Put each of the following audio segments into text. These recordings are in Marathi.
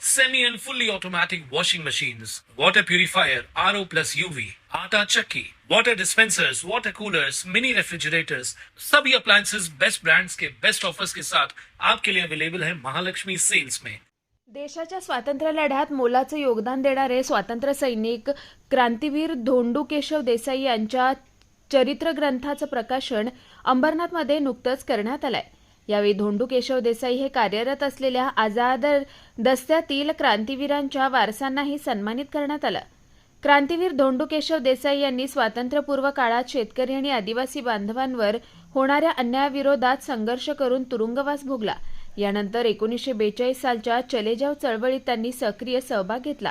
semi and fully automatic washing machines, water purifier, RO plus UV, आटा चक्की, water dispensers, water coolers, mini refrigerators, सभी appliances बेस्ट brands के बेस्ट ऑफर्स के साथ आपके लिए अवेलेबल है महालक्ष्मी सेल्स में। देशाच्या स्वातंत्र्य लढ्यात मोलाचं योगदान देणारे स्वातंत्र्य सैनिक क्रांतीवीर धोंडू केशव देसाई यांच्या चरित्र ग्रंथाचं प्रकाशन अंबरनाथमध्ये नुकतंच करण्यात आलंय. यावेळी धोंडू केशव देसाई हे कार्यरत असलेल्या आझाद दस्त्यातील क्रांतीवीरांच्या वारसांनाही सन्मानित करण्यात आलं. क्रांतीवीर धोंडू केशव देसाई यांनी स्वातंत्र्यपूर्व काळात शेतकरी आणि आदिवासी बांधवांवर होणाऱ्या अन्यायाविरोधात संघर्ष करून तुरुंगवास भोगला. यानंतर एकोणीसशे बेचाळीस सालच्या चलेजाव चळवळीत त्यांनी सक्रिय सहभाग घेतला.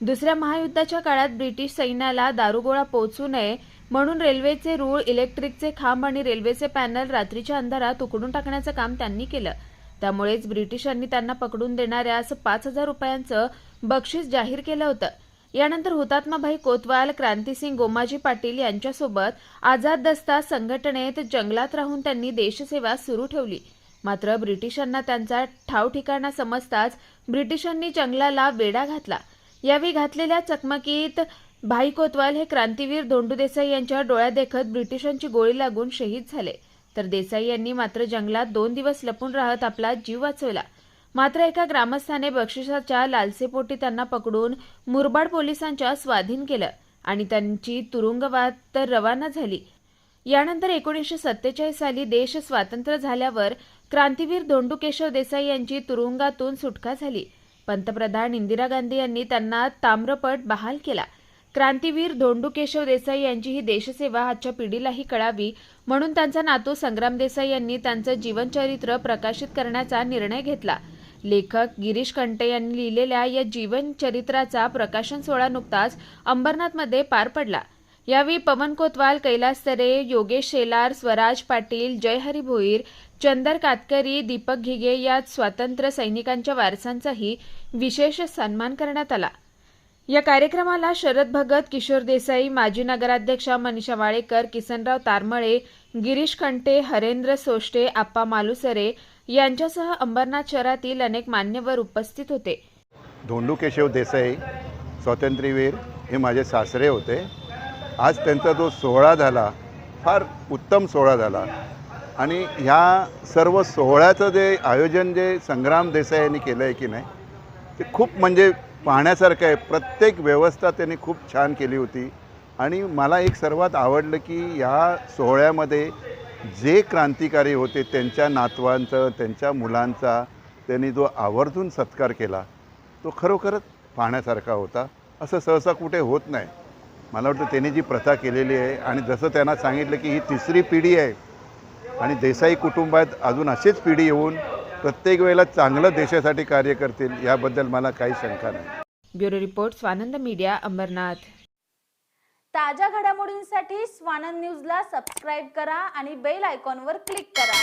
दुसऱ्या महायुद्धाच्या काळात ब्रिटिश सैन्याला दारुगोळा पोहोचू नये म्हणून रेल्वेचे रूळ इलेक्ट्रिकचे खांब आणि रेल्वेचे पॅनल रात्रीच्या अंधारात उकडून टाकण्याचं काम त्यांनी केलं. त्यामुळेच ब्रिटिशांनी त्यांना पकडून देणाऱ्या असं पाच हजार रुपयांचं बक्षीस जाहीर केलं होतं. यानंतर हुतात्माभाई कोतवाल क्रांतिसिंग गोमाजी पाटील यांच्यासोबत आझाद दस्ता संघटनेत जंगलात राहून त्यांनी देशसेवा सुरू ठेवली. मात्र ब्रिटिशांना त्यांचा ठाव ठिकाणा समजताच ब्रिटिशांनी जंगलाला वेढा घातला. यावेळी घातलेल्या चकमकीत भाई कोतवाल हे क्रांतीवीर धोंडू देसाई यांच्या डोळ्यात देखत ब्रिटिशांची गोळी लागून शहीद झाले. तर देसाई यांनी मात्र जंगलात दोन दिवस लपून राहत आपला जीव वाचवला. मात्र एका ग्रामस्थाने बक्षिसाच्या लालसेपोटी त्यांना पकडून मुरबाड पोलिसांच्या स्वाधीन केलं आणि त्यांची तुरुंगवाद तर रवाना झाली. यानंतर एकोणीसशे सत्तेचाळीस साली देश स्वातंत्र्य झाल्यावर क्रांतीवीर धोंडू केशव देसाई यांची तुरुंगातून सुटका झाली. पंतप्रधान इंदिरा गांधी यांनी त्यांना ताम्रपट बहाल केला. क्रांतीवीर धोंडू केशव देसाई यांची ही देशसेवा आजच्या पिढीलाही कळावी म्हणून त्यांचा नातू संग्राम देसाई यांनी त्यांचं जीवनचरित्र प्रकाशित करण्याचा निर्णय घेतला. लेखक गिरीश कंटे यांनी लिहिलेल्या या जीवनचरित्राचा प्रकाशन सोहळा नुकताच अंबरनाथमध्ये पार पडला. यावेळी पवन कोतवाल कैलास तरे योगेश शेलार स्वराज पाटील जयहरी भोईर चंदर कातकरी दीपक घिगे या स्वातंत्र्य सैनिकांच्या वारसांचाही विशेष सन्मान करण्यात आला. या कार्यक्रमाला शरद भगत किशोर देसाई माजी नगराध्यक्षा मनीषा वाळेकर किसनराव तारमळे गिरीश कंटे हरेंद्र सोष्टे आप्पा मालुसरे यांच्यासह अंबरनाथ शहरातील अनेक मान्यवर उपस्थित होते. धोंडू केशव देसाई स्वातंत्र्यवीर हे माझे सासरे होते. आज त्यांचा जो सोहळा झाला फार उत्तम सोहळा झाला. आणि ह्या सर्व सोहळ्याचं जे आयोजन जे संग्राम देसाई यांनी केलं आहे की नाही ते खूप म्हणजे पाहण्यासारखं आहे. प्रत्येक व्यवस्था त्यांनी खूप छान केली होती. आणि मला एक सर्वात आवडलं की ह्या सोहळ्यामध्ये जे क्रांतिकारी होते त्यांच्या नातवांचं त्यांच्या मुलांचा त्यांनी जो आवर्जून सत्कार केला तो खरोखरच पाहण्यासारखा होता. असं सहसा कुठे होत नाही. मला वाटतं त्यांनी जी प्रथा केलेली आहे आणि जसं त्यांना सांगितलं की ही तिसरी पिढी आहे आणि देसाई कुटुंबात अजून अशीच पिढी येऊन प्रत्येक वेळेला चांगलं देशासाठी कार्य करतील याबद्दल मला काही शंका नाही. Bureau report Swanand media Ambernath. ताज्या घडामोडींसाठी स्वानंद न्यूजला सबस्क्राईब करा आणि बेल आयकॉनवर क्लिक करा.